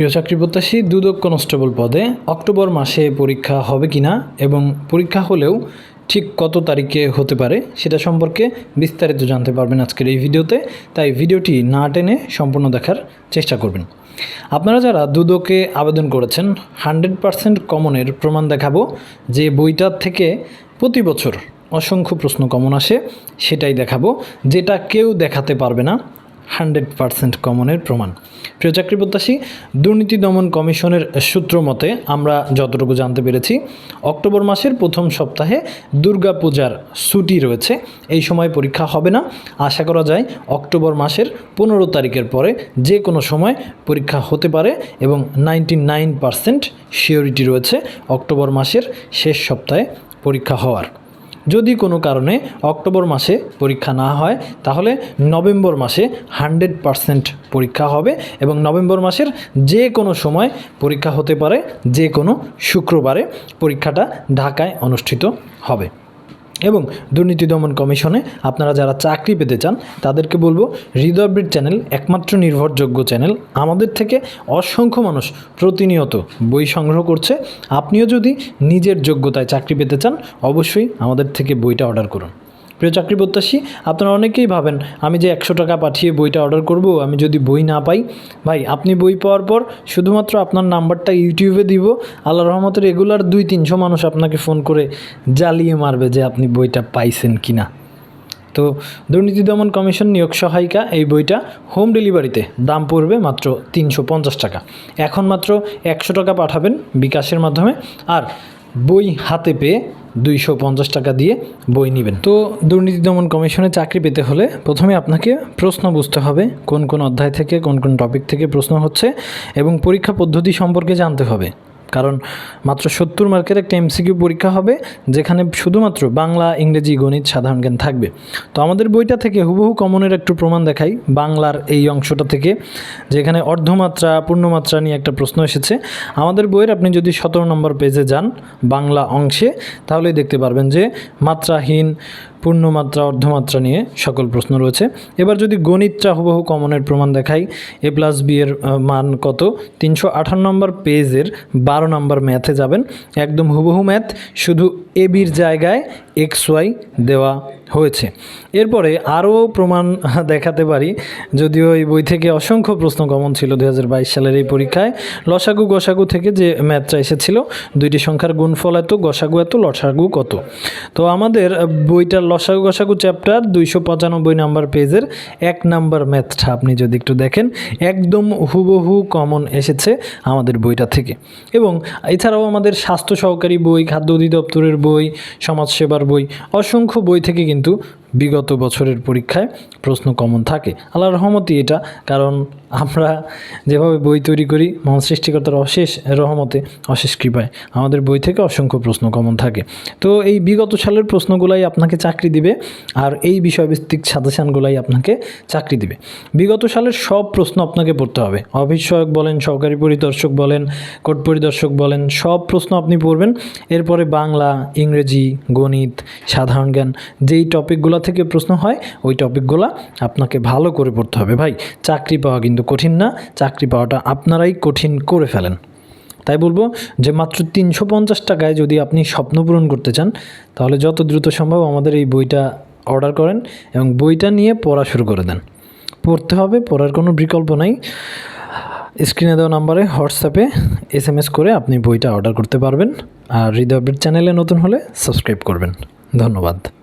প্রিয় চাকরি প্রত্যাশী, দুদক কনস্টেবল পদে অক্টোবর মাসে পরীক্ষা হবে কি না এবং পরীক্ষা হলেও ঠিক কত তারিখে হতে পারে সেটা সম্পর্কে বিস্তারিত জানতে পারবেন আজকের এই ভিডিওতে। তাই ভিডিওটি না টেনে সম্পূর্ণ দেখার চেষ্টা করবেন। আপনারা যারা দুদকে আবেদন করেছেন, হান্ড্রেড পারসেন্ট কমনের প্রমাণ দেখাবো যে বইটার থেকে প্রতি বছর অসংখ্য প্রশ্ন কমন আসে, সেটাই দেখাবো। যেটা কেউ দেখাতে পারবে না হান্ড্রেড পারসেন্ট কমনের প্রমাণ। প্রিয় চাকরি প্রত্যাশী দুর্নীতি দমন কমিশনের সূত্র মতে আমরা যতটুকু জানতে পেরেছি, অক্টোবর মাসের প্রথম সপ্তাহে দুর্গাপূজার ছুটি রয়েছে। এই সময় পরীক্ষা হবে না। আশা করা যায় অক্টোবর মাসের পনেরো তারিখের পরে যে কোনো সময় পরীক্ষা হতে পারে এবং নাইনটি নাইন পারসেন্ট শিওরিটি রয়েছে অক্টোবর মাসের শেষ সপ্তাহে পরীক্ষা হওয়ার। যদি কোনো কারণে অক্টোবর মাসে পরীক্ষা না হয়, তাহলে নভেম্বর মাসে হান্ড্রেড পারসেন্ট পরীক্ষা হবে এবং নভেম্বর মাসের যে কোনো সময় পরীক্ষা হতে পারে, যে কোনো শুক্রবারে পরীক্ষাটা ঢাকায় অনুষ্ঠিত হবে। এবং দুর্নীতি দমন কমিশনে আপনারা যারা চাকরি পেতে চান, তাদেরকে বলব হৃদয়বৃত চ্যানেল, একমাত্র নির্ভরযোগ্য চ্যানেল। আমাদের থেকে অসংখ্য মানুষ প্রতিনিয়ত বই সংগ্রহ করছে। আপনিও যদি নিজের যোগ্যতায় চাকরি পেতে চান, অবশ্যই আমাদের থেকে বইটা অর্ডার করুন। প্রিয় চাকরি প্রত্যাশী, আপনারা অনেকেই ভাবেন, আমি যে একশো টাকা পাঠিয়ে বইটা অর্ডার করব, আমি যদি বই না পাই? ভাই, আপনি বই পাওয়ার পর শুধুমাত্র আপনার নাম্বারটা ইউটিউবে দিব আল্লাহ রহমতের রেগুলার দুই তিনশো মানুষ আপনাকে ফোন করে জ্বালিয়ে মারবে যে আপনি বইটা পাইছেন কি না তো দুর্নীতি দমন কমিশন নিয়োগ সহায়িকা, এই বইটা হোম ডেলিভারিতে, দাম পড়বে মাত্র তিনশো পঞ্চাশ টাকা। এখন মাত্র একশো টাকা পাঠাবেন বিকাশের মাধ্যমে। আর বই হাতে পেয়ে দুইশো পঞ্চাশ টাকা দিয়ে বই নেবেন। তো দুর্নীতি দমন কমিশনে চাকরি পেতে হলে প্রথমে আপনাকে প্রশ্ন বুঝতে হবে, কোন কোন অধ্যায় থেকে, কোন কোন টপিক থেকে প্রশ্ন হচ্ছে এবং পরীক্ষা পদ্ধতি সম্পর্কে জানতে হবে। কারণ মাত্র সত্তর মার্কের একটা এমসিকিউ পরীক্ষা হবে, যেখানে শুধুমাত্র বাংলা, ইংরেজি, গণিত সাধারণ জ্ঞান থাকবে। তো আমাদের বইটা থেকে হুবহু কমনের একটু প্রমাণ দেখাই, বাংলার এই অংশটা থেকে, যেখানে অর্ধমাত্রা, পূর্ণমাত্রা নিয়ে একটা প্রশ্ন এসেছে। আমাদের বইয়ের আপনি যদি সতেরো নম্বর পেজে যান বাংলা অংশে, তাহলেই দেখতে পারবেন যে মাত্রাহীন পূর্ণমাত্রা অর্ধমাত্রা নিয়ে সকল প্রশ্ন রয়েছে। এবার যদি গণিতটা হুবহু কমনের প্রমাণ দেখাই এ প্লাস বি এর মান কত? তিনশো আঠান্ন নম্বর পেজের বারো নম্বর ম্যাথে যাবেন। একদম হুবহু ম্যাথ শুধু এ বির জায়গায় এক্স ওয়াই দেওয়া হয়েছে। এরপরে আরও প্রমাণ দেখাতে পারি। যদিও এই বই থেকে অসংখ্য প্রশ্ন কমন ছিল দু হাজার বাইশ সালের এই পরীক্ষায় লসাগু গসাগু থেকে যে ম্যাথটা এসেছিল দুইটি সংখ্যার গুণফল এত গসাগু এত লসাগু কত? তো আমাদের আহ, বইটার লসাগু গসাগু চ্যাপ্টার দুইশো পঁচানব্বই নাম্বার পেজের এক নাম্বার ম্যাথটা আপনি যদি একটু দেখেন, একদম হুবহু কমন এসেছে আমাদের বইটা থেকে। এবং এছাড়াও আমাদের স্বাস্থ্য সহকারী বই, খাদ্য অধিদপ্তরের বই, সমাজসেবার বই, অসংখ্য বই থেকে কিন্তু বিগত বছরের পরীক্ষায় প্রশ্ন কমন থাকে। আল্লাহ রহমতই এটা, কারণ আমরা যেভাবে বই তৈরি করি, মহান সৃষ্টিকর্তার অশেষ রহমতে, অশেষ কৃপায় আমাদের বই থেকে অসংখ্য প্রশ্ন কমন থাকে। তো এই বিগত সালের প্রশ্নগুলাই আপনাকে চাকরি দিবে, আর এই বিষয়ভিত্তিক সাজেশানগুলাই আপনাকে চাকরি দিবে। বিগত সালের সব প্রশ্ন আপনাকে পড়তে হবে। সহায়ক বলেন, সহকারী পরিদর্শক বলেন, কোর্ট পরিদর্শক বলেন, সব প্রশ্ন আপনি পড়বেন। এরপরে বাংলা, ইংরেজি, গণিত, সাধারণ জ্ঞান, যেই টপিকগুলো থেকে প্রশ্ন হয়, ওই টপিকগুলো আপনাকে ভালো করে পড়তে হবে। ভাই, চাকরি পাওয়া কিন্তু কঠিন না, চাকরি পাওয়াটা আপনারাই কঠিন করে ফেলেন। তাই বলব যে মাত্র তিনশো পঞ্চাশ টাকায় যদি আপনি স্বপ্ন পূরণ করতে চান, তাহলে যত দ্রুত সম্ভব আমাদের এই বইটা অর্ডার করেন এবং বইটা নিয়ে পড়া শুরু করে দেন। পড়তে হবে, পড়ার কোনো বিকল্প নাই। স্ক্রিনে দেওয়া নাম্বারে হোয়াটসঅ্যাপে এস এম এস করে আপনি বইটা অর্ডার করতে পারবেন। আর হৃদয়বের চ্যানেলে নতুন হলে সাবস্ক্রাইব করবেন। ধন্যবাদ।